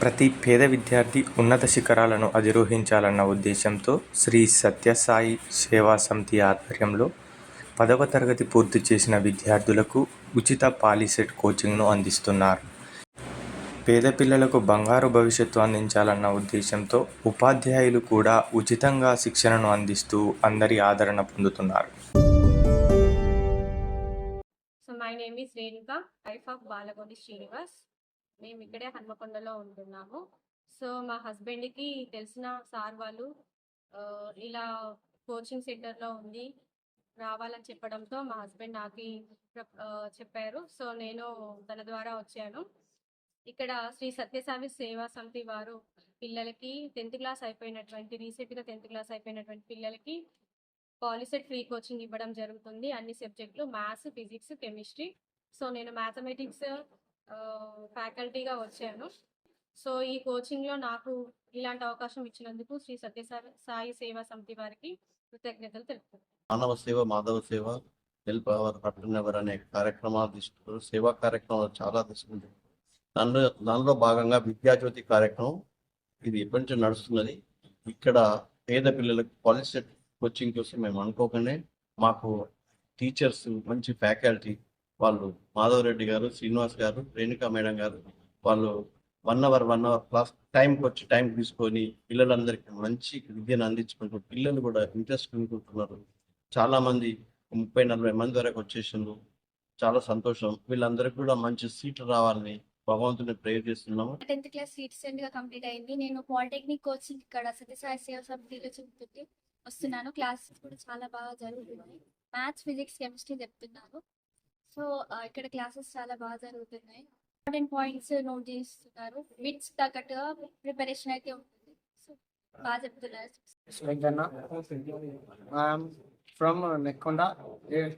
ప్రతి పేద విద్యార్థి ఉన్నత శిఖరాలను అధిరోహించాలన్న ఉద్దేశంతో శ్రీ సత్యసాయి సేవా సమితి ఆధ్వర్యంలో పదవ తరగతి పూర్తి చేసిన విద్యార్థులకు ఉచిత పాలిసెట్ కోచింగ్ను అందిస్తున్నారు. పేద పిల్లలకు బంగారు భవిష్యత్తు అందించాలన్న ఉద్దేశంతో ఉపాధ్యాయులు కూడా ఉచితంగా శిక్షణను అందిస్తూ అందరి ఆదరణ పొందుతున్నారు. My name is Renuka wife of Balagondi Srinivas మేము ఇక్కడే హన్మకొండలో ఉంటున్నాము. సో మా హస్బెండ్కి తెలిసిన సార్ వాళ్ళు ఇలా కోచింగ్ సెంటర్లో ఉంది రావాలని చెప్పడంతో మా హస్బెండ్ నాకు చెప్పారు. సో నేను తన ద్వారా వచ్చాను. ఇక్కడ శ్రీ సత్యసావి సేవా సమితి వారు పిల్లలకి టెన్త్ క్లాస్ అయిపోయినటువంటి రీసెంట్గా టెన్త్ క్లాస్ అయిపోయినటువంటి పిల్లలకి పాలిసెట్ ఫ్రీ కోచింగ్ ఇవ్వడం జరుగుతుంది. అన్ని సబ్జెక్టులు మ్యాథ్స్ ఫిజిక్స్ కెమిస్ట్రీ. సో నేను మ్యాథమెటిక్స్ ఫ్యాకల్టీగా వచ్చాను. సో ఈ కోచింగ్లో నాకు ఇలాంటి అవకాశం ఇచ్చినందుకు శ్రీ సత్య సాయి సేవా సమితి వారికి కృతజ్ఞతలు తెలుపుతున్నాను. మానవ సేవ మాధవ సేవ హెల్ప్ అవర్ పట్టణ అనే కార్యక్రమాలు తీసుకుంటారు సేవా కార్యక్రమాలు చాలా తీసుకుంటారు దానిలో దానిలో భాగంగా విద్యాజ్యోతి కార్యక్రమం ఇది ఎప్పటి నుంచి నడుస్తున్నది. ఇక్కడ పేద పిల్లలకు పాలిసెట్ కోచింగ్ కోసం మేము అనుకోకనే మాకు టీచర్స్ మంచి ఫ్యాకల్టీ వాళ్ళు మాధవరెడ్డి గారు శ్రీనివాస్ గారు రేణుకా మేడం గారు వాళ్ళు one hour one hour class టైంకి వచ్చి టైం తీసుకొని పిల్లలందరికీ మంచి విద్యను అందించుకుంటూ పిల్లలు కూడా ఇంట్రెస్ట్ చూపుతున్నారు చాలా మంది ముప్పై నలభై మంది వరకు వచ్చేసిండ్రు. చాలా సంతోషం. వీళ్ళందరికీ కూడా మంచి సీట్లు రావాలని భగవంతుని ప్రేయర్ చేస్తున్నాము టెన్త్ క్లాస్ రీసెంట్గా కంప్లీట్ అయింది. నేను పాలిటెక్నిక్ కోచింగ్ ఇక్కడ సత్యసాయి సేవ సమితిలో చెప్తుంటే వస్తున్నాను. క్లాసెస్ కూడా చాలా బాగా జరుగుతున్నాయి. మ్యాథ్స్ ఫిజిక్స్ కెమిస్ట్రీ చెప్తున్నాను సో ఇక్కడ క్లాసెస్ చాలా బాగా జరుగుతున్నాయి ఇంపార్టెంట్ పాయింట్స్ నోట్ చేస్తున్నారు బిట్స్ తగ్గట్టుగా ప్రిపరేషన్ అయితే ఉంటుంది సో బాగా చెప్తున్నారు Venkana. I am from uh, Nekkonda. Eh,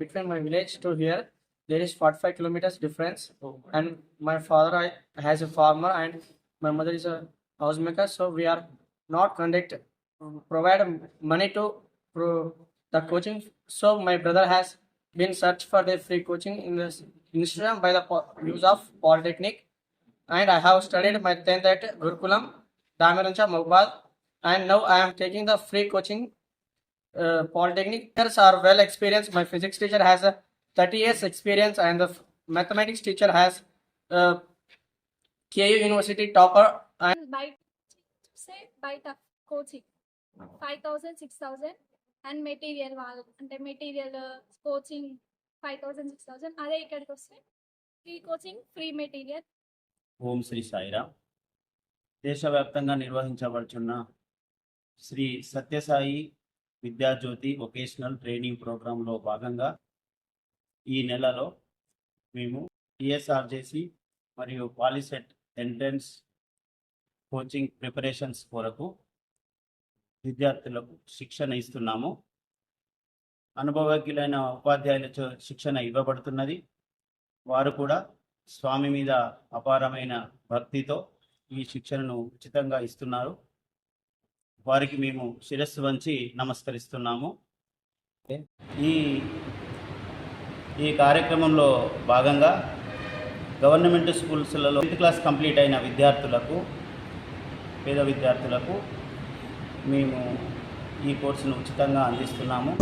Between my village to here, there is 45 kilometers difference. And my father I, has a farmer and my mother is a housemaker. So we are not conduct provide money to pro, the coaching. So my brother has been searched for the free coaching in the institution by the use of polytechnic. And I have studied my 10th at Gurukulam, Damirancha, Mogbal and now I am taking the free coaching uh, polytechnic. Teachers are well experienced. My physics teacher has a 30 years experience and the mathematics teacher has uh, a KU University topper. And by, say, by the coaching 5000 6000 and material వాళ్ళు అంటే material coaching five thousand six thousand అదే ఇక్కడికి వస్తే free coaching free material. ఓం శ్రీ సాయిరామ్. దేశవ్యాప్తంగా నిర్వహించబడుచున్న Shri Sathya Sai Vidyajyothi vocational training ప్రోగ్రాంలో భాగంగా ఈ నెలలో మేము టిఎస్ఆర్జేసి మరియు పాలిసెట్ ఎంట్రన్స్ కోచింగ్ ప్రిపరేషన్స్ కొరకు విద్యార్థులకు శిక్షణ ఇస్తున్నాము. అనుభవజ్ఞులైన ఉపాధ్యాయులతో శిక్షణ ఇవ్వబడుతున్నది. వారు కూడా స్వామి మీద అపారమైన భక్తితో ఈ శిక్షణను ఉచితంగా ఇస్తున్నారు. వారికి మేము శిరస్సు వంచి నమస్కరిస్తున్నాము. ఈ ఈ కార్యక్రమంలో భాగంగా గవర్నమెంట్ స్కూల్స్లలో టెన్త్ క్లాస్ కంప్లీట్ అయిన విద్యార్థులకు పేద విద్యార్థులకు మేము ఈ కోర్సును ఉచితంగా అందిస్తున్నాము.